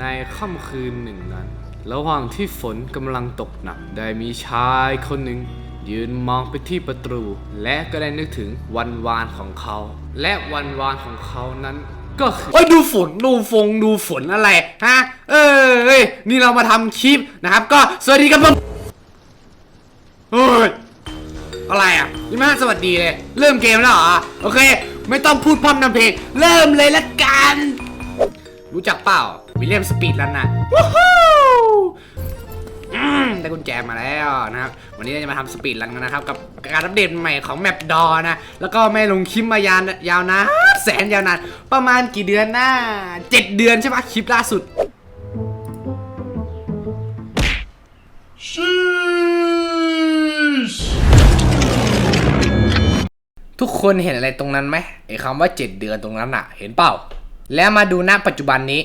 ในค่ำคืนหนึ่งนั้น ระหว่างที่ฝนกำลังตกหนัก ได้มีชายคนหนึ่ง ยืนมองไปที่ประตู และก็ได้นึกถึงวันวานของเขา และวันวานของเขานั้น ก็คือโอ้ยดูฝนดูฟงดูฝนอะไรฮะเอ้ยนี่เรามาทำคลิปนะครับ ก็สวัสดีครับผมเฮ้ยอะไรอะยังไม่ทันสวัสดีเลย เริ่มเกมแล้วเหรอโอเค ไม่ต้องพูดพร่ำนำเพลงเริ่มเลยละกัน รู้จักเปล่า วิลเลียมสปีดแล้วนะวู้ฮู้อืมได้กุญแจมาแล้วนะครับ วันนี้เราจะมาทำสปีดรันกันนะครับ กับการอัปเดตใหม่ของแมปดอนะ แล้วก็ไม่ลงคลิปมายาวยาวนานแสนยาวนาน ประมาณกี่เดือนนะเจ็ดเดือนใช่ปะคลิปล่าสุดทุกคนเห็นอะไรตรงนั้นไหมไอ้คำว่า7เดือนตรงนั้นอะเห็นเปล่า แล้วมาดูหน้าปัจจุบันนี้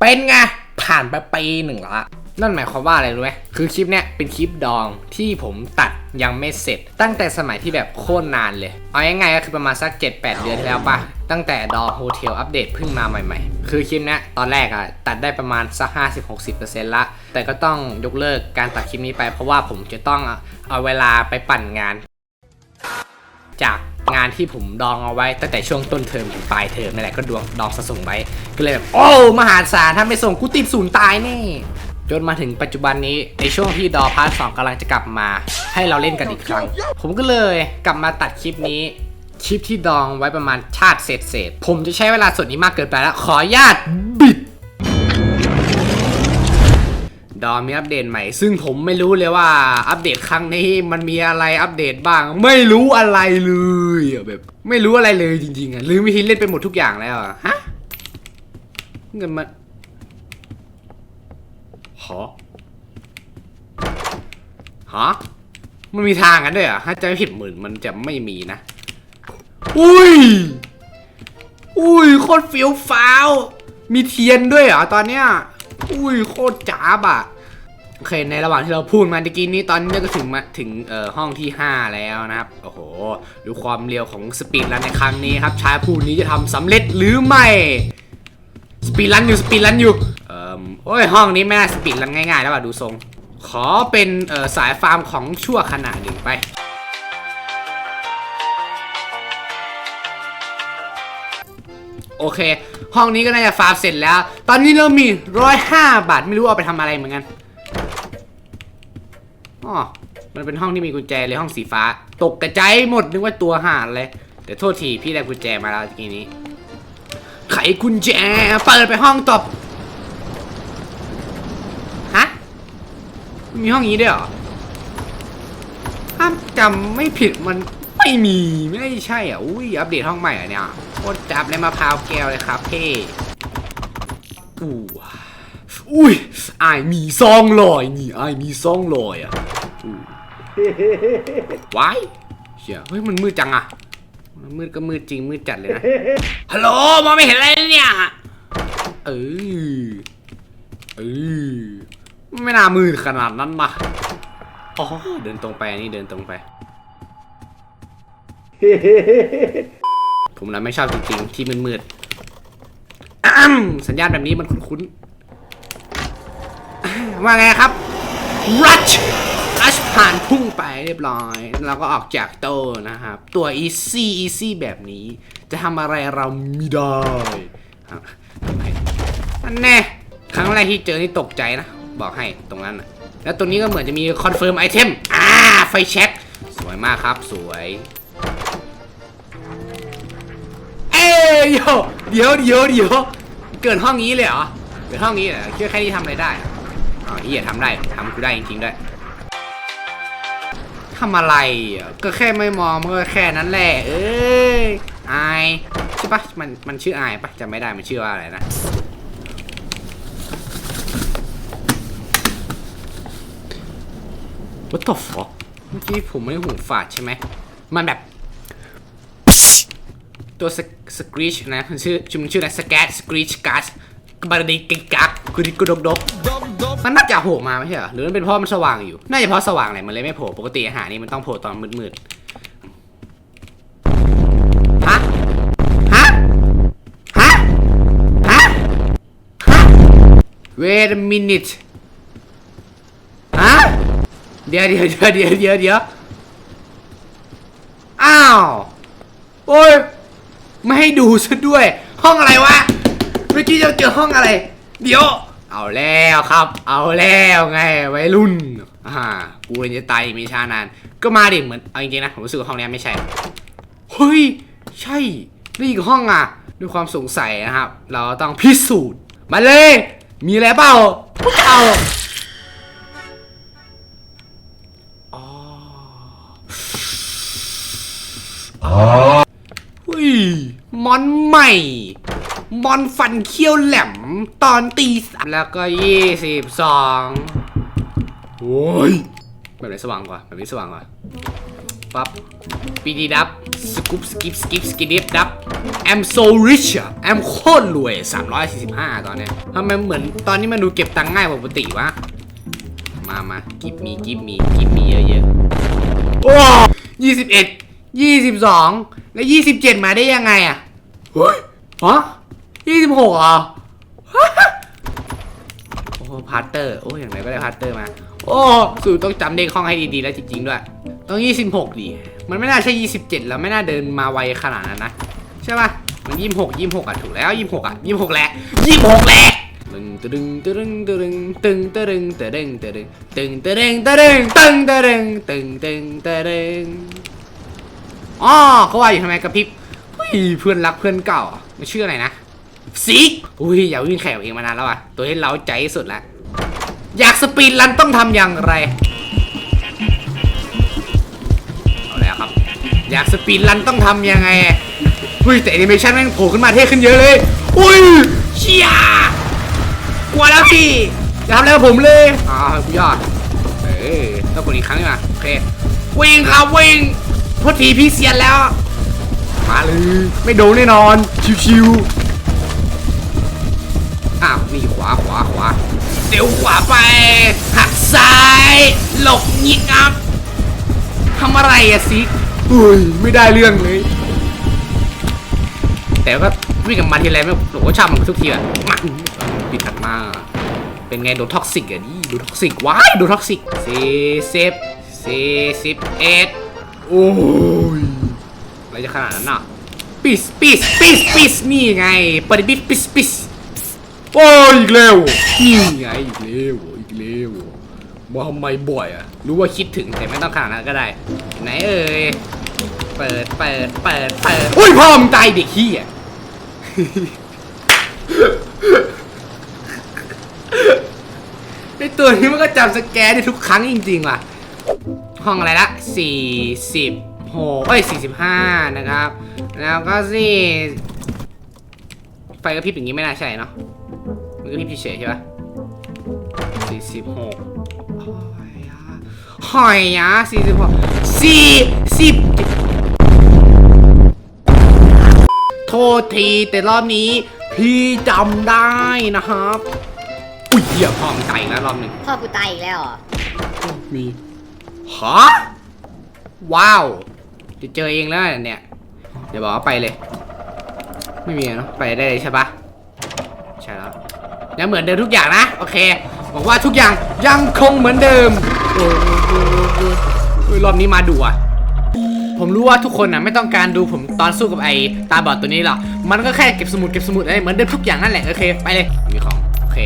เป็นไง ผ่านไปปีหนึ่งละนั่นหมายความว่าอะไรรู้ไหมคือคลิปเนี้ยเป็นคลิปดองที่ผมตัดยังไม่เสร็จ ตั้งแต่สมัยที่แบบโคตรนานเลย เอาง่ายๆก็คือประมาณสัก 7-8 เดือนที่แล้วป่ะ ตั้งแต่ดอโฮเทลอัปเดตเพิ่งมาใหม่ๆ คือคลิปเนี้ยตอนแรกอะตัดได้ประมาณสัก 50-60%ละ แต่ก็ต้องยกเลิกการตัดคลิปนี้ไปเพราะว่าผมจะต้องเอาเวลาไปปั่นงาน จากงานที่ผมดองเอาไว้ตั้งแต่ช่วงต้นเทอมถึงปลายเทอมนั่นแหละก็ดวงดองสะสมไว้ ก็เลยแบบโอ้มหาศาลถ้าไม่ส่งกูติดศูนย์ตายแน่จนมาถึงปัจจุบันนี้ในช่วงที่ดอพาร์ทสองกำลังจะกลับมา ให้เราเล่นกันอีกครั้ง ผมก็เลยกลับมาตัดคลิปนี้ คลิปที่ดองไว้ประมาณชาติเศษเศษผมจะใช้เวลาส่วนนี้มากเกินไปแล้ว ขออนุญาตบิด ดอมมีอัปเดตใหม่ ซึ่งผมไม่รู้เลยว่าอัปเดตครั้งนี้มันมีอะไรอัปเดตบ้าง ไม่รู้อะไรเลยอะแบบ ไม่รู้อะไรเลยจริงๆอะลืมวิธีเล่นไปหมดทุกอย่างแล้วอะฮะเงินมันหอฮะมันมีทางกันด้วยอะถ้าจะผิดหมื่นมันจะไม่มีนะ อุ้ย อุ้ยโคตรฟี้ยวฟ้าว มีเทียนด้วยเหรอตอนเนี้ย อุ้ยโคตรจ้าบอะโอเค ในระหว่างที่เราพูดมาตะกี้นี้ตอนนี้ก็ถึงมาถึงเอ่อห้องที่ 5 แล้วนะครับ โอ้โห ดูความเร็วของสปีดรันในครั้งนี้ครับ ชายผู้นี้จะทำสำเร็จหรือไม่ สปีดรันอยู่ สปีดรันอยู่ เอ่อโอ้ย ห้องนี้ไม่น่าสปีดรันง่ายๆ แล้วว่ะดูทรง ขอเป็นเอ่อสายฟาร์มของชั่วขณะหนึ่งไป โอเค ห้องนี้ก็น่าจะฟาร์มเสร็จแล้ว ตอนนี้เรามีร้อยห้าบาทไม่รู้เอาไปทำอะไรเหมือนกันอ๋อมันเป็นห้องที่มีกุญแจเลยห้องสีฟ้า ตกกระจายหมดนึกว่าตัวห่านเลยแต่โทษทีพี่ได้กุญแจมาแล้วทีนี้ ไขกุญแจเปิดไปห้องตบฮะมีห้องนี้ด้วยเหรอถ้าจำไม่ผิดมัน ไม่มีไม่ใช่อะอุ้ยอัปเดตห้องใหม่อะเนี่ยโคตรจับเลยมะพร้าวแก้วเลยครับเพ่อู้อุ้ยไอายมีซองลอยนี่ไอายมีซองลอยอะว้ายเชี่ยเฮ้ยมันมืดจังอะมันมืดก็มืดจริงมืดจัดเลยนะฮัลโหลมองไม่เห็นอะไรเลยเนี่ยเออเออไม่น่ามืดขนาดนั้นนะอ๋อเดินตรงไปนนี้เดินตรงไป ผมนะไม่ชอบจริงๆ ที่มืดๆสัญญาณแบบนี้มันคุ้นๆ ว่าไงครับ รัชรัชผ่านพุ่งไปเรียบร้อย เราก็ออกจากโต้นะครับ ตัว easy easy แบบนี้ จะทำอะไรเราไม่ได้อันแน่ครั้งแรกที่เจอนี่ตกใจนะ บอกให้ตรงนั้นนะแล้วตรงนี้ก็เหมือนจะมีคอนเฟิร์มไอเทม อ่า ไฟแช็ค สวยมากครับ สวย ยโยเดี๋ยวเดี๋ยวเดี๋ยวเกิดห้องนี้เลยเหรอเกิดห้องนี้เหรอคิดว่าแค่นี้ทำอะไรได้อะอ๋อเฮียทำได้ทำกูได้จริงๆด้วยทำอะไรอะก็แค่ไม่มองมันก็แค่นั้นแหละเอ้ยอายใช่ปะมันมันชื่ออายปะจำไม่ได้มันชื่อว่าอะไรนะ What the fuck เมื่อกี้ผมไม่ได้หูฝาดใช่ไหมมันแบบ ตัวสกรีชนะมันชื่อชื่อมันชื่ออะไรสแกตสกรีชกัสบาร์ดีกิกักกุดิกุดกดกมันน่าจะโผล่มาไม่ใช่เหรอหรือมันเป็นเพราะมันสว่างอยู่ น่าจะเพราะสว่างแหละมันเลยไม่โผล่ปกติอาหารนี่มันต้องโผล่ตอนมืดๆฮะฮะฮะฮะฮะ wait a minute ฮะเดี๋ยวเดี๋ยวเดี๋ยวเดี๋ยวเดี๋ยวอ้าวโอ้ย ไม่ให้ดูซะด้วย ห้องอะไรวะ เมื่อกี้เราเจอห้องอะไร เดี๋ยว เอาแล้วครับ เอาแล้วไงวัยรุ่นอ่ากูเลยจะตายมีชานาน ก็มาดิเหมือนเอาจริงๆนะผมรู้สึกว่าห้องนี้ไม่ใช่ เฮ้ย ใช่นี่อีกห้องอะด้วยความสงสัยนะครับ เราต้องพิสูจน์มาเลย มีอะไรเปล่าเอา อนใหม่ มอนฟันเขี้ยวแหลม ตอนตีสามแล้วก็ยี่สิบสองโอ้ยแบบไหนสว่างกว่า แบบนี้สว่างกว่า ปั๊บปีดีดับ สกูปสกิปสกิปสกิดิฟดับ I'm so rich อะ I'm โคตรรวย 345 ตอนเนี้ยทำไมเหมือนตอนนี้มันดูเก็บตังค์ง่ายกว่าปกติวะ มามากิฟมีกิฟมีกิฟมีเยอะๆโอ้ยี่สิบเอ็ดยี่สิบสองแล้วยี่สิบเจ็ดมาได้ยังไงอะ เฮ้ยฮะยี่สิบหกอะโอ้พาร์เตอร์ โอ้อย่างไรก็ได้พาร์เตอร์มา โอ้สูต้องจำเลขห้องให้ดีๆแล้วจริงๆด้วย ต้อง26ดิ มันไม่น่าใช่27แล้วไม่น่าเดินมาไวขนาดนั้นนะ ใช่ป่ะ มัน26 26อะถูกแล้ว26อะ26แหละ26แหละตึงตึงตึงตึงตึงตึงตึงตึงตึงตึงตึงตึงตึงตึงตึงตึงตึงตึงอ๋อเขาว่าอยู่ทำไมกระพริบ เพื่อนรักเพื่อนเก่าอะมันชื่ออะไรนะซิกอุ้ยอยากวิ่งแข่งเองมานานแล้วอะ ตัวที่เล้าใจสุดละ อยากสปีดรันต้องทำอย่างไร เอาแล้วครับ อยากสปีดรันต้องทำยังไงเฮ้ยแต่แอนิเมชันแม่งโผล่ขึ้นมาเท่ขึ้นเยอะเลย อุ้ยเชียกลัวแล้วพี่อย่าทำอะไรกับผมเลยอ่ากูยอด เอ้ต้องกดอีกครั้งดีกว่าโอเค วิ่งครับวิ่งโทษทีพี่เซียนแล้ว มาเลย ไม่โดนแน่นอน ชิวๆ อ้าว นี่ขวาขวาขวา เดี๋ยวขวาไป หักซ้าย หลบยิงอัพทำอะไรอะซิอุ้ย ไม่ได้เรื่องเลย แต่ก็วิ่งกับมาทีไรไม่ผมก็ชอบมันทุกทีอะมาปิดถัดมา เป็นไงโดนท็อกซิกอะนี่โดนท็อกซิกว้ายโดนท็อกซิกสี่สิบสี่สิบเอ็ดโอ้ยอะไร จะขนาดนั้นอะปิสปิสปิสปิสนี่ไงปฏิบิปิสปิสโอ้ยอีกแล้วนี่ไงอีกแล้วอีกแล้วมาทำไมบ่อยอะรู้ว่าคิดถึงแต่ไม่ต้องขนาดนั้นก็ได้ ไหนเอ่ยเปิดเปิดเปิดเปิดอุ้ยพ่อมึงตายเด็กขี้อะไอตัวนี้มันก็จำสแกนได้ทุกครั้งจริงๆว่ะ ห้องอะไรละสี่สิบ หกเอ้ยสี่สิบห้านะครับ แล้วก็สี่ไฟกระพริบอย่างนี้ไม่น่าใช่เนาะมันกระพริบเฉยๆใช่ปะสี่สิบหกหอยอะสี่สิบหกสี่สิบโทษทีแต่รอบนี้ พี่จำได้นะครับ อุ้ยเหี้ยพ่อมันไกลอีกแล้วรอบหนึ่งพ่อกูตายอีกแล้วเหรอมีฮะว้าว จะเจอเองแล้วเนี่ย เดี๋ยวบอกว่าไปเลย ไม่มีเนาะไปได้เลยใช่ปะใช่แล้วยังเหมือนเดิมทุกอย่างนะ โอเคบอกว่าทุกอย่างยังคงเหมือนเดิมอุ้ยรอบนี้มาดูอะผมรู้ว่าทุกคนนะไม่ต้องการดูผมตอนสู้กับไอ้ตาบอดตัวนี้หรอก มันก็แค่เก็บสมุดเก็บสมุดอะไรเหมือนเดิมทุกอย่างนั่นแหละโอเคไปเลยมีของโอเค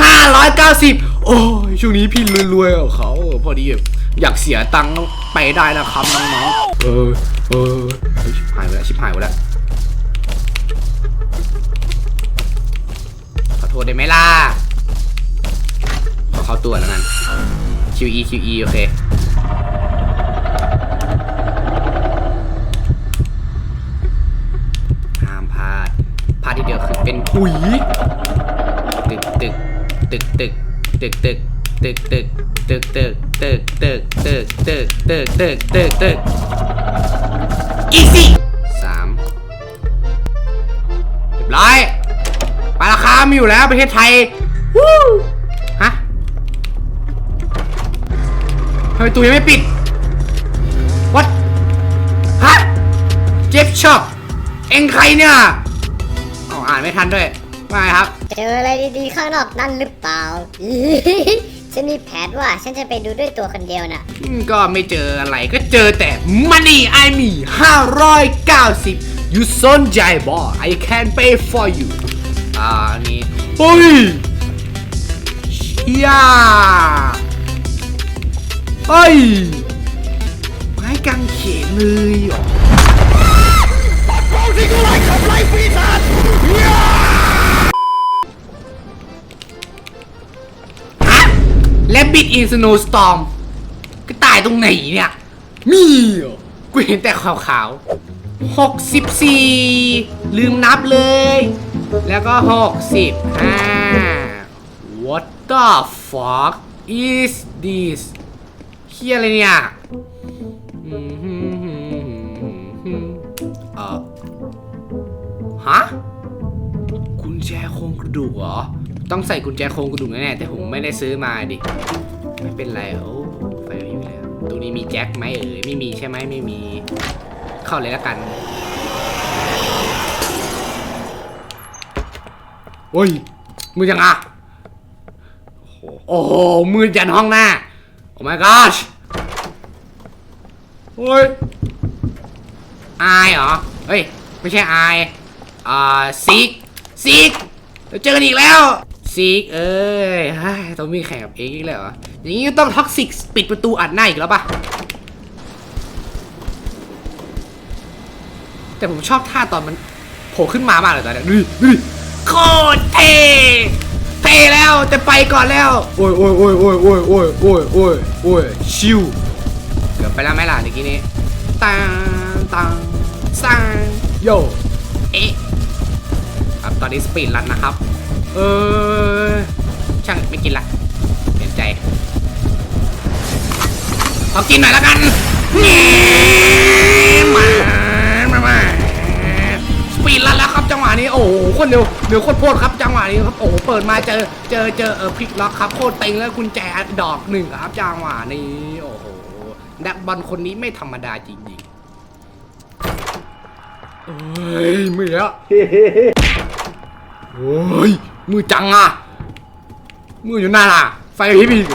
ห้าร้อยเก้าสิบโอ้ยช่วงนี้พี่รวยๆกับเขาพอดีอยากเสียตังค์ไปได้นะครับน้องๆ เออเออเฮ้ยชิบหายไปแล้วชิบหายไปแล้วขอโทษได้ไหมล่ะขอเข้าตัวแล้วกัน QE QE โอเคห้ามพลาดพลาดทีเดียวคือเป็นปุ๋ยตึกตึกตึกตึกตึกตึกตึกตึกตึกตึก ตึกตึกตึกตึกตึกตึกตึกตึกอีซี่สามเรียบร้อยปลาราคามีอยู่แล้วประเทศไทยวู้ฮะทำไมตู้ยังไม่ปิด what ฮะเจ็บช็อปเอ็งใครเนี่ยอ๋ออ่านไม่ทันด้วยว่าไงครับ เจออะไรดีๆข้างนอกนั่นหรือเปล่า ฉันมีแผนว่าฉันจะไปดูด้วยตัวคนเดียวน่ะ อืมก็ไม่เจออะไรก็เจอแต่ money I me 590 you สนใจบอ I can pay for you อ่านนี้เฮ้ยเชียเฮ้ยไม้กางเขนเลยเหรอ บิดอินสโนว์สตอมก็ตายตรงไหนเนี่ย มีเหรอกูเห็นแต่ขาวๆหกสิบสี่ลืมนับเลย แล้วก็หกสิบห้า What the fuck is this เฮียอะไรเนี่ยอืมเออฮะกุญแจโครงกระดูกเหรอ ต้องใส่กุญแจโครงกระดูกแน่ๆแต่ผมไม่ได้ซื้อมาดิ ไม่เป็นไรโอ้ไฟอยู่แล้วตรงนี้มีแจ็คไหมเอ่ยไม่มีใช่ไหมไม่มี เข้าเลยแล้วกันโอ้ยมือยังอะโอ้โหมือยันห้องหน้าโอ้ my gosh โอ้ยอายเหรอ เฮ้ย ไม่ใช่อายอ่าซิกซิกเราเจอกันอีกแล้ว ซิกเอ้ยเฮ้ยต้องมีแข่งกับเองอีกแล้วเหรออย่างนี้ก็ต้องท็อกซิกปิดประตูอัดหน้าอีกแล้วปะแต่ผมชอบท่าตอนมันโผล่ขึ้นมามากเลยตอนเนี้ยดูดิดูดิโคตรเท่เท่แล้วจะไปก่อนแล้ว โอ้ยโอ้ยโอ้ยโอ้ยโอ้ยโอ้ยโอ้ยโอ้ยโอ้ยชิวเกือบไปแล้วไหมล่ะเมื่อกี้นี้ตังตังซังโยเอ๊ะครับตอนนี้สปีดรันนะครับ เออช่างไม่กินละเห็นใจขอกินหน่อยแล้วกันแง่มามามาสปีดรันแล้วครับจังหวะนี้โอ้โหคนเร็วเร็วโคตรโพดครับจังหวะนี้ครับโอ้โหเปิดมาเจอเจอเจอเออพลิกล็อกครับโคตรเต็งแล้วกุญแจดอกหนึ่งครับจังหวะนี้โอ้โหนักบอลคนนี้ไม่ธรรมดาจริงๆเอ้ยมือแล้วโอ้ย มือจังอะ มืออยู่นั่นอะ ไฟกระพริบอีก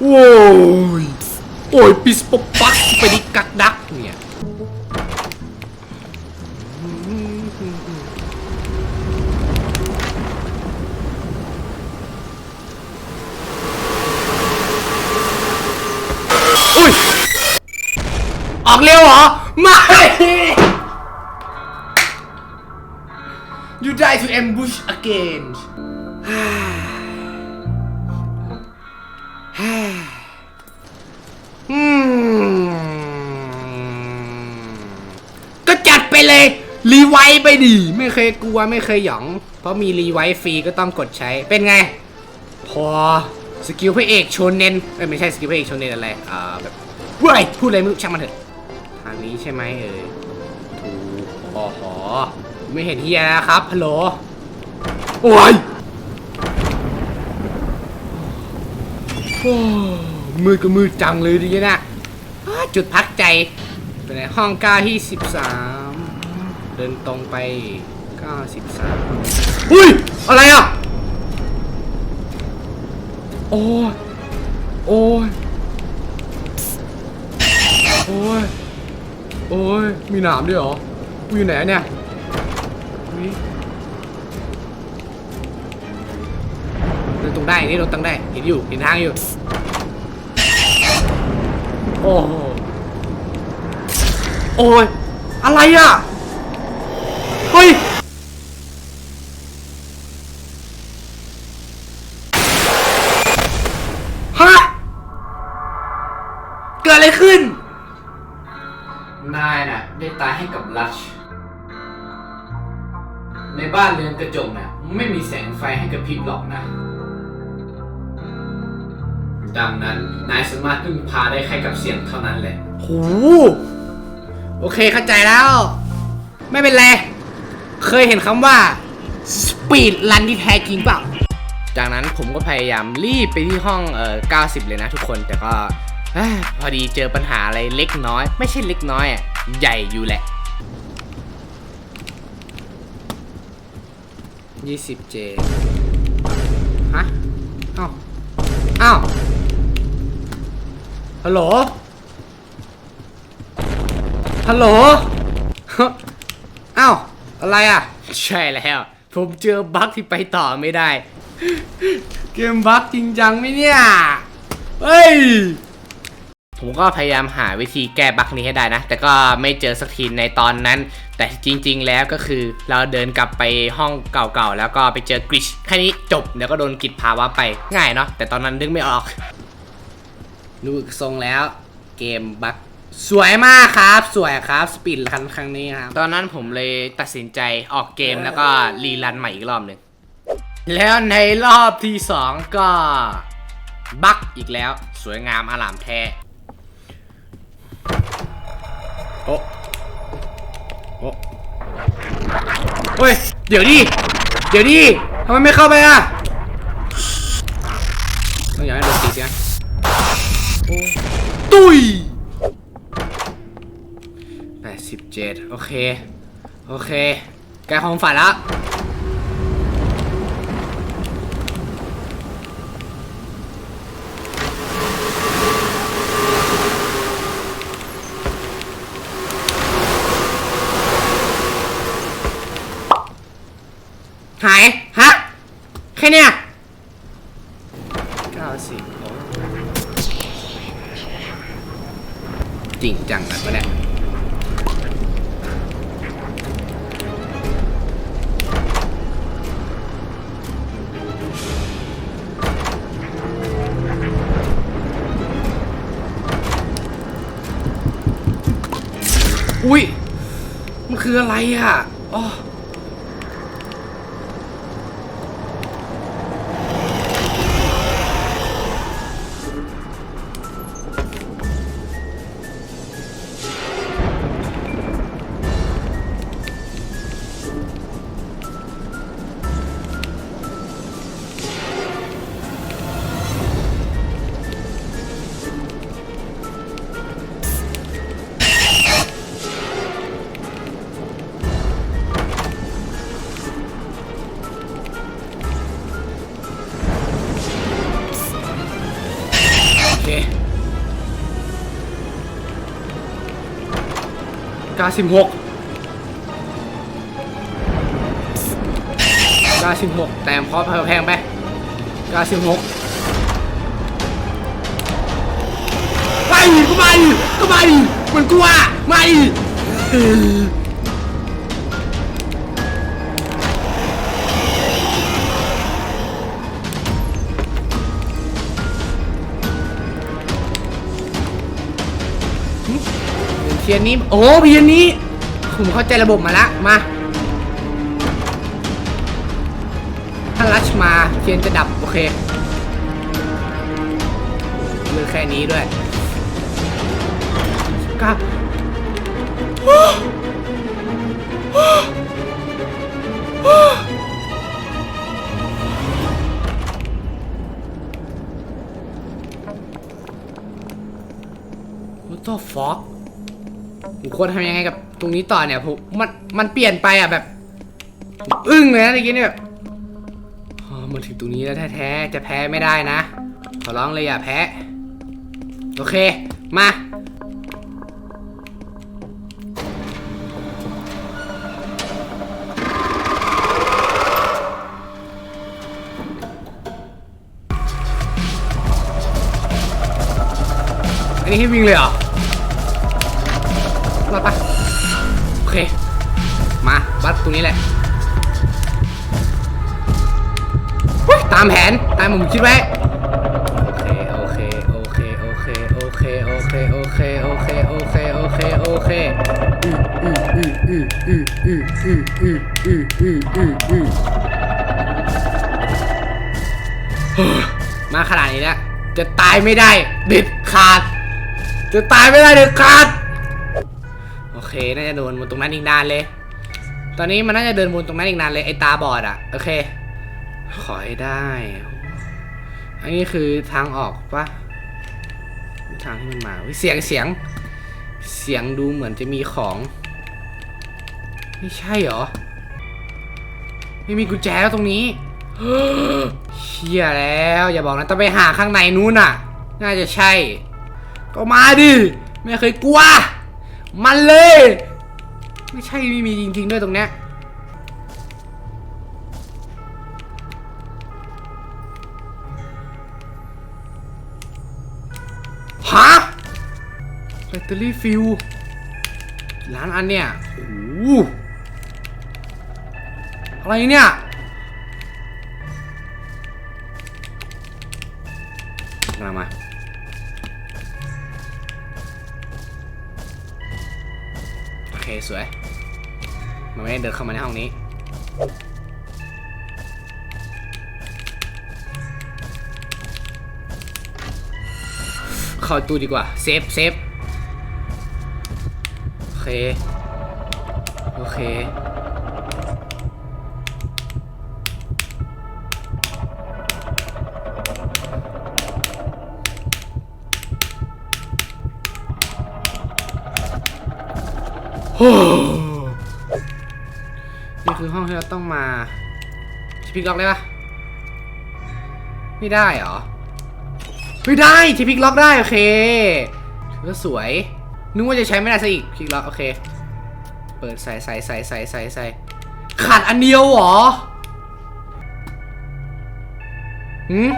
โอ้ย โอ้ยปิสปปปักไปดิกักดักเนี่ยอุ้ย ออกเร็วเหรอ ไม่ You die to ambush again ก็จัดไปเลย รีไวท์ไปดิ ไม่เคยกลัวไม่เคยหยอง เพราะมีรีไวท์ฟรีก็ต้องกดใช้ เป็นไง พอ สกิลพระเอกโชนเน้นเอ้ยไม่ใช่สกิลพระเอกโชนเน้นอะไร อ่าแบบเว้ยพูดอะไรไม่รู้ช่างมันเถอะ ทางนี้ใช่ไหมเอ่ยถูกอ๋อหอ ไม่เห็นเฮียนะครับฮัลโหลโอ้ยโอ้มืดก็มืดจังเลยดีนะอ้าจุดพักใจเป็นไงห้องก้าที่13เดินตรงไป93อุ้ย อะไรอะ โอ้ย โอ้ย โอ้ย โอ้ย มีหนามด้วยเหรอ กูอยู่ไหนอะเนี่ย อุ๊ยเดินตรงได้นี่เดินตรงได้เห็นอยู่เห็นทางอยู่ โอ้โหโอ้ยอะไรอะ เฮ้ยฮะเกิดอะไรขึ้น นายน่ะ ได้ตายให้กับลัช ในบ้านเรือนกระจกน่ะไม่มีแสงไฟให้กระพริบหรอกนะ ดังนั้นนายสามารถพึ่งพาได้แค่กับเสียงเท่านั้นแหละ โห โอเคเข้าใจแล้ว ไม่เป็นไร เคยเห็นคำว่า speed run ที่แท้จริงเปล่า จากนั้นผมก็พยายามรีบไปที่ห้องเอ่อ90 เลยนะทุกคน แต่ก็เอ้ยพอดีเจอปัญหาอะไรเล็กน้อย ไม่ใช่เล็กน้อยอะ ใหญ่อยู่แหละ ยี่สิบเจฮะเอ้าเอ้าฮัลโหลฮัลโหลเอ้าอะไรอะ ใช่แล้ว ผมเจอบั๊กที่ไปต่อไม่ได้ เกมบั๊กจริงจังไหมเนี่ย เฮ้ย ผมก็พยายามหาวิธีแก้บั๊กนี้ให้ได้นะ แต่ก็ไม่เจอสักทีในตอนนั้น แต่จริง ๆ แล้วก็คือเราเดินกลับไปห้องเก่าๆ แล้วก็ไปเจอกริชแค่นี้จบเดี๋ยวก็โดนกิดพาวะไปง่ายเนาะแต่ตอนนั้นนึกไม่ออกดูทรงแล้วเกมบั๊กสวยมากครับ สวยครับสปีดรันครั้งนี้ครับ ตอนนั้นผมเลยตัดสินใจออกเกมแล้วก็รีรันใหม่อีกรอบหนึ่งแล้วในรอบที่สองก็บั๊กอีกแล้ว สวยงามอลามแท้ โอ้โอ้เฮ้ย เดี๋ยวดิ เดี๋ยวดิทำไมไม่เข้าไปอะต้องอย่าให้โดนตีใช่ตุยแปดสิบเจ็ดโอเค โอเค แกของฝันแล้ว หาย ฮะ แค่เนี้ยเก้าสิบโอ้ จริงจังนะวะเนี่ยอุ้ย มันคืออะไรอะอ๋อ ก้าสิบหกเก้าสิบหกแต้มพอแพงไปเก้าสิบหกไปก็ไปก็ไปเหมือนกูอะไม่ เออเทียนนี้ โอ้เทียนนี้ ผมเข้าใจระบบมาละ มาถ้ารัชมาเทียนจะดับ โอเคเลือกแค่นี้ด้วยกับวัตถุฟอกผม ควรทำยังไงกับตรงนี้ต่อเนี่ยผมมันมันเปลี่ยนไปอะแบบ อึ้งเลยนะเมื่อกี้เนี่ยแบบพอมาถึงตรงนี้แล้วแท้ๆจะแพ้ไม่ได้นะ ขอร้องเลยอย่าแพ้ โอเค มาอันนี้ให้วิ่งเลยเหรอ รอดปะโอเค มาวัดตรงนี้แหละตามแผน ตามผมคิดไว้ โอเค โอเค โอเค โอเค โอเค โอเค โอเค โอเค โอเค โอเคโอเคอืออืออืออืออืออืออืออืออืออืออืออือมาขนาดนี้แล้ว จะตายไม่ได้เด็ดขาด จะตายไม่ได้เด็ดขาด เคน่าจะโดนบนตรงนั้นอีกนานเลย ตอนนี้มันน่าจะเดินบนตรงนั้นอีกนานเลยไอตาบอดอะโอเค ขอให้ได้ อันนี้คือทางออกปะทางที่มันมาเสียงเสียง เสียงดูเหมือนจะมีของไม่ใช่เหรอ ไม่มีกุญแจแล้วตรงนี้เชี่ยแล้ว อย่าบอกนะต้องไปหาข้างในนู้นอะ น่าจะใช่ ก็มาดิ ไม่เคยกลัว มันเลย ไม่ใช่ไม่มีจริง ๆ ด้วยตรงเนี้ยฮะแบตเตอรี่ฟิลล้านอันเนี่ยโอ้โหอะไรเนี่ย สวย มันไม่ได้เดินเข้ามาในห้องนี้ เข้าตู้ดีกว่า เซฟเซฟโอเค โอเค นี่คือห้องที่เราต้องมาชิพิกล็อกได้ปะไม่ได้เหรอไม่ได้ชิพิกล็อกได้โอเคถือว่าสวย นึกว่าจะใช้ไม่ได้ซะอีกพิกล็อกโอเค เปิดใส่ใส่ใส่ใส่ใส่ใส่ขาดอันเดียวเหรอหืม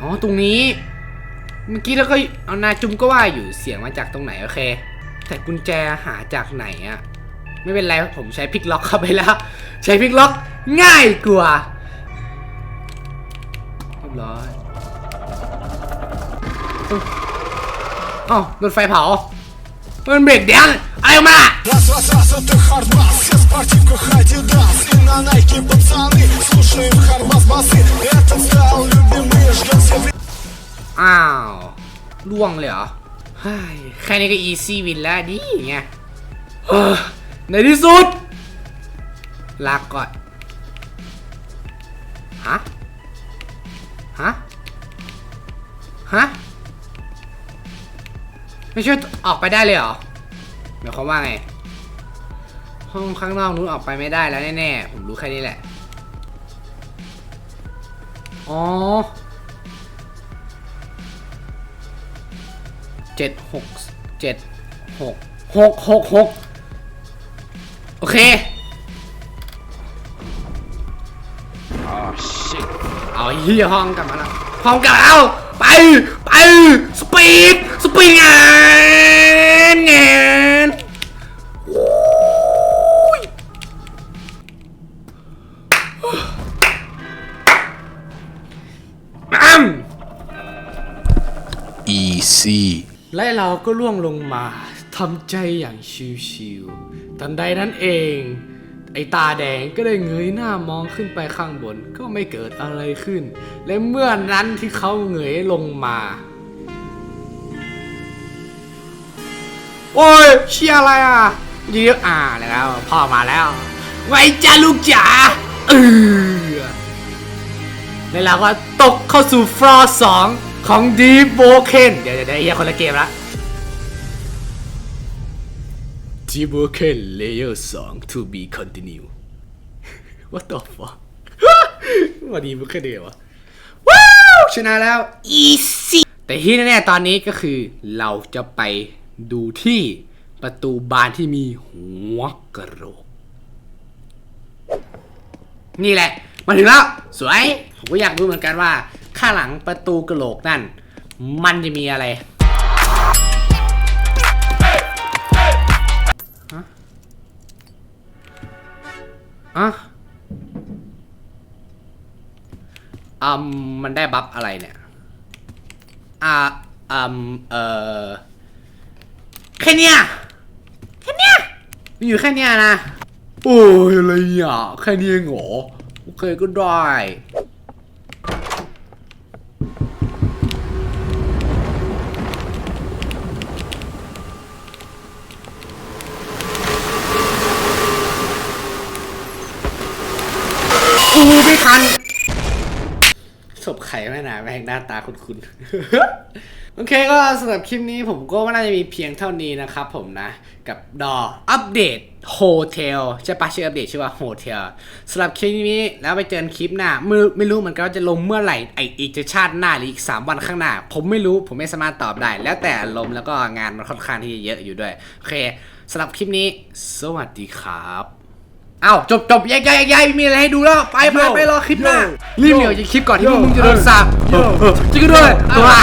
อ๋อ ตรงนี้ เมื่อกี้เราก็เอานาจุมก็ว่าอยู่เสียงมาจากตรงไหน โอเค แต่กุญแจหาจากไหนอะไม่เป็นไรผมใช้พลิกล็อกเข้าไปแล้ว ใช้พลิกล็อกง่ายกว่าเรียบร้อยเอ้าเอ้าโดนไฟเผา มันเบรกแดนอะไรออกมา Раз, раз, раз, это хардбас Все в спортивках Adidas И на Nike пацаны Слушаем хардбас басы Этот стал любимый Ждем все อ้าวล่วงเลยเหรอเฮ้ย แค่นี้ก็อีซี่วินแล้วดิไงในที่สุด ลากก่อน ฮะ ฮะ ฮะ ไม่ช่วยออกไปได้เลยเหรอหมายความว่าไง ห้องข้างนอกนู้นออกไปไม่ได้แล้วแน่ๆ ผมรู้แค่นี้แหละ อ๋อ เจ็ดหกเจ็ดหกหกหกหกโอเค เอาเฮียห้องกลับมาแล้วห้องกลับมาแล้วไป ไป สปีด สปีดงานงานโอ้ยอ้ำ Easy และเราก็ล่วงลงมาทำใจอย่างชิวๆทันใดนั้นเอง ไอตาแดงก็ได้เงยหน้ามองขึ้นไปข้างบนก็ไม่เกิดอะไรขึ้น และเมื่อนั้นที่เขาเงยลงมา โอ้ยเชียอะไรอะเยออ่าแล้วพ่อมาแล้ว ไว้จ้าลูกจ๋าเออแล้วเราก็ตกเข้าสู่ฟลอร์สอง ของ Deep v o k e n เดี๋ยวเดี๋ยวเดี๋ยวเฮียคนละเกมละ Deep v o k e n Layer 2 to be continue What the fuck มา Deep v o k e n เดียววะว้าวชนะแล้ว easy แต่ที่แน่ๆตอนนี้ก็คือเราจะไปดูที่ประตูบานที่มีหัวกระโหลก นี่แหละ มาถึงแล้ว สวย ผมก็อยากรู้เหมือนกันว่า ข้างหลังประตูกระโหลกนั่น มันจะมีอะไรฮะอะอืมมันได้บัฟอะไรเนี่ย อ่าอืมเอ่อแค่เนี้ยแค่เนี้ยมันอยู่แค่เนี้ยนะ โอ้ยอะไรอะแค่นี้เองเหรอ โอเคก็ได้ อู้ ไม่ทันศพไข่ไม่นาแม่งหน้าตาคุ้นๆ โอเคก็สำหรับคลิปนี้ผมก็น่าจะมีเพียงเท่านี้นะครับผมนะ กับดออัปเดตโฮเทลใช่ปะชื่ออัปเดตชื่อว่าโฮเทลสำหรับคลิปนี้แล้วไปเจอคลิปหน้าไม่รู้ไม่รู้เหมือนกันว่าจะลงเมื่อไหร่ไออีกจะชาติหน้าหรืออีก 3 วันข้างหน้า ผมไม่รู้ผมไม่สามารถตอบได้ แล้วแต่อารมณ์แล้วก็งานมันค่อนข้างที่จะเยอะอยู่ด้วยโอเคสำหรับคลิปนี้ สวัสดีครับ อ้าวจบจบแยกย้ายแยกย้ายไม่มีอะไรให้ดูแล้วไปไปไปรอคลิปหน้ารีบเหนียวจะคลิปก่อนที่พวกมึงจะโดนสาบโย่จริงด้วยว้า